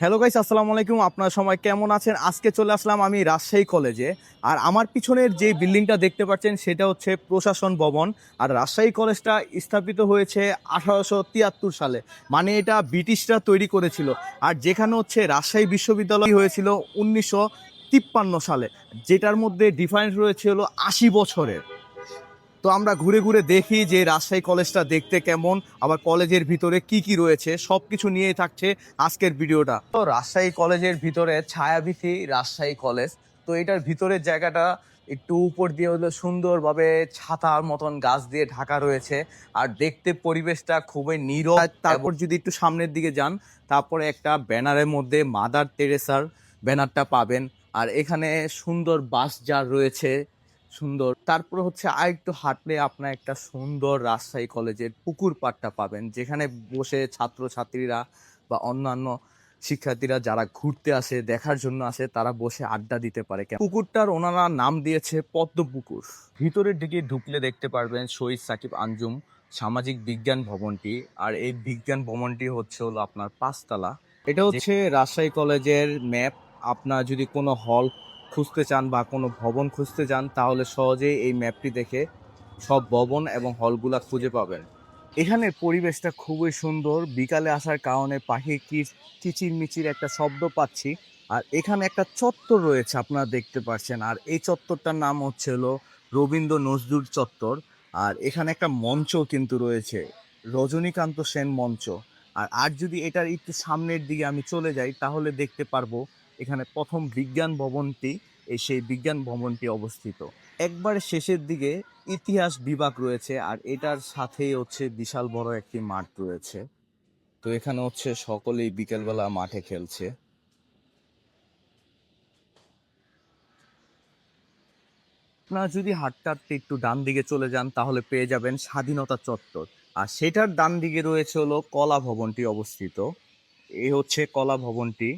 Hello guys আসসালামু আলাইকুম। আপনার সময় কেমন আছেন? আজকে চলে আসলাম আমি রাজশাহী কলেজে। আর আমার পিছনের যে বিল্ডিংটা দেখতে পাচ্ছেন, সেটা হচ্ছে প্রশাসন ভবন। আর রাজশাহী কলেজটা স্থাপিত হয়েছে আঠারোশো তিয়াত্তর সালে। মানে এটা ব্রিটিশরা তৈরি করেছিল। আর যেখানে হচ্ছে রাজশাহী বিশ্ববিদ্যালয় হয়েছিল উনিশশো তিপ্পান্ন সালে। যেটার মধ্যে ডিফারেন্স রয়েছে হলো আশি বছরের। তো আমরা ঘুরে ঘুরে দেখি যে রাজশাহী কলেজটা দেখতে কেমন আবার কলেজের ভিতরে কি কি রয়েছে সব কিছু নিয়েই থাকছে আজকের ভিডিওটা। তো রাজশাহী কলেজের ভিতরে ছায়াভিথি রাজশাহী কলেজ তো এটার ভিতরের জায়গাটা একটু উপর দিয়ে হলো সুন্দরভাবে ছাতার মতন গাছ দিয়ে ঢাকা রয়েছে আর দেখতে পরিবেশটা খুবই নীরব। তারপর যদি একটু সামনের দিকে যান তারপরে একটা ব্যানারের মধ্যে মাদার তেরেসার ব্যানারটা পাবেন আর এখানে সুন্দর বাস যার রয়েছে সুন্দর। তারপরে হচ্ছে আর একটু হাঁটলে আপনার একটা সুন্দর রাজশাহী কলেজের পুকুর পাড়টা পাবেন, যেখানে বসে ছাত্রছাত্রীরা বা অন্যান্য শিক্ষার্থীরা যারা ঘুরতে আসে, দেখার জন্য আসে, তারা বসে আড্ডা দিতে পারে। পুকুরটার ওনারা নাম দিয়েছে পদ্ম পুকুর। ভিতরের দিকে ঢুকলে দেখতে পারবেন শহীদ সাকিব আঞ্জুম সামাজিক বিজ্ঞান ভবনটি, আর এই বিজ্ঞান ভবনটি হচ্ছে হলো আপনার পাঁচতলা। এটা হচ্ছে রাজশাহী কলেজের ম্যাপ। আপনার যদি কোনো হল খুঁজতে চান বা কোনো ভবন খুঁজতে চান, তাহলে সহজেই এই ম্যাপটি দেখে সব ভবন এবং হলগুলা খুঁজে পাবেন। এখানের পরিবেশটা খুবই সুন্দর। বিকালে আসার কারণে পাখি কিচির মিচির একটা শব্দ পাচ্ছি। আর এখানে একটা চত্বর রয়েছে, আপনারা দেখতে পাচ্ছেন। আর এই চত্বরটার নাম হচ্ছে হলো রবীন্দ্র নজরুল চত্বর। আর এখানে একটা মঞ্চ কিন্তু রয়েছে, রজনীকান্ত সেন মঞ্চ। আর আর যদি এটার একটু সামনের দিকে আমি চলে যাই, তাহলে দেখতে পারব এখানে প্রথম বিজ্ঞান ভবনটি, এই সেই বিজ্ঞান ভবনটি অবস্থিত। একবার শেষের দিকে ইতিহাস বিভাগ রয়েছে, আর এটার সাথেই হচ্ছে বিশাল বড় একটি মাঠ রয়েছে। তো এখানে হচ্ছে সকলেই বিকেলবেলা মাঠে খেলছে। আপনারা যদি হাঁটতে হাঁটতে একটু ডান দিকে চলে যান, তাহলে পেয়ে যাবেন স্বাধীনতা চত্বর। আর সেটার ডান দিকে রয়েছে হলো কলা ভবনটি অবস্থিত। এই হচ্ছে কলা ভবনটি।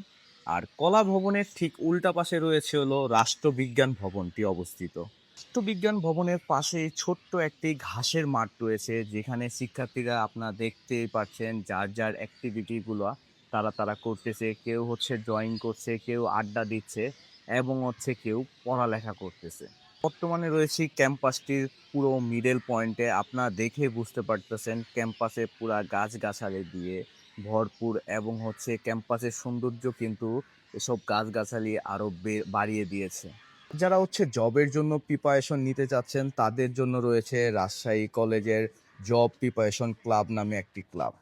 আর কলা ভবনের ঠিক উল্টা পাশে রয়েছে হলো রাষ্ট্রবিজ্ঞান ভবনটি অবস্থিত। রাষ্ট্রবিজ্ঞান ভবনের পাশে ছোট্ট একটি ঘাসের মাঠ রয়েছে, যেখানে শিক্ষার্থীরা আপনারা দেখতেই পাচ্ছেন যার যার অ্যাক্টিভিটিগুলো তারা তারা করতেছে। কেউ হচ্ছে ড্রয়িং করছে, কেউ আড্ডা দিচ্ছে এবং হচ্ছে কেউ পড়ালেখা করতেছে। বর্তমানে রয়েছে ক্যাম্পাসটির পুরো মিডল পয়েন্টে আপনারা দেখে বুঝতে পারতেছেন ক্যাম্পাসে পুরা গাছগাছালি দিয়ে ভরপুর এবং হচ্ছে ক্যাম্পাসের সৌন্দর্য কিন্তু এসব গাছগাছালি আরও বাড়িয়ে দিয়েছে। যারা হচ্ছে জবের জন্য প্রিপারেশন নিতে চাচ্ছেন, তাদের জন্য রয়েছে রাজশাহী কলেজের জব প্রিপারেশন ক্লাব নামে একটি ক্লাব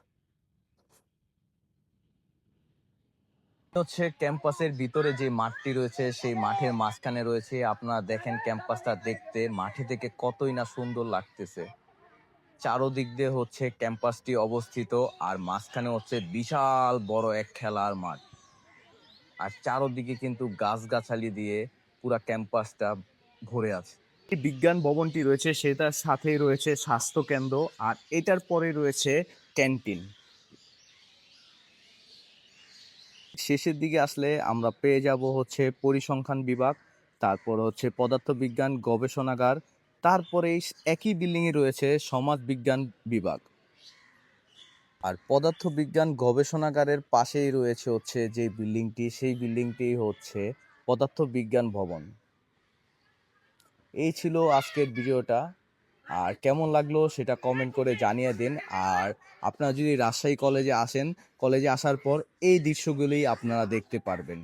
হচ্ছে ক্যাম্পাসের ভিতরে যে মাঠটি রয়েছে, সেই মাঠের মাঝখানে রয়েছে। আপনারা দেখেন ক্যাম্পাসটা দেখতে, মাঠে থেকে কতই না সুন্দর লাগতেছে। চারোদিক দিয়ে হচ্ছে ক্যাম্পাসটি অবস্থিত আর মাঝখানে হচ্ছে বিশাল বড় এক খেলার মাঠ। আর চারোদিকে কিন্তু গাছগাছালি দিয়ে পুরা ক্যাম্পাসটা ভরে আছে। বিজ্ঞান ভবনটি রয়েছে, সেটার সাথেই রয়েছে স্বাস্থ্য কেন্দ্র আর এটার পরে রয়েছে ক্যান্টিন। শেষের দিকে আসলে আমরা পেয়ে যাব হচ্ছে পরিসংখ্যান বিভাগ, তারপর হচ্ছে পদার্থবিজ্ঞান গবেষণাগার, তারপরে একই বিল্ডিংয়ে রয়েছে সমাজ বিজ্ঞান বিভাগ। আর পদার্থবিজ্ঞান গবেষণাগারের পাশেই রয়েছে হচ্ছে যে বিল্ডিংটি সেই বিল্ডিংটি হচ্ছে পদার্থবিজ্ঞান ভবন। এই ছিল আজকের ভিডিওটা। আর কেমন লাগল সেটা কমেন্ট করে জানিয়ে দিন। আর আপনারা যদি রাজশাহী কলেজে আসেন কলেজে আসার পর এই দৃশ্যগুলি আপনারা দেখতে পারবেন।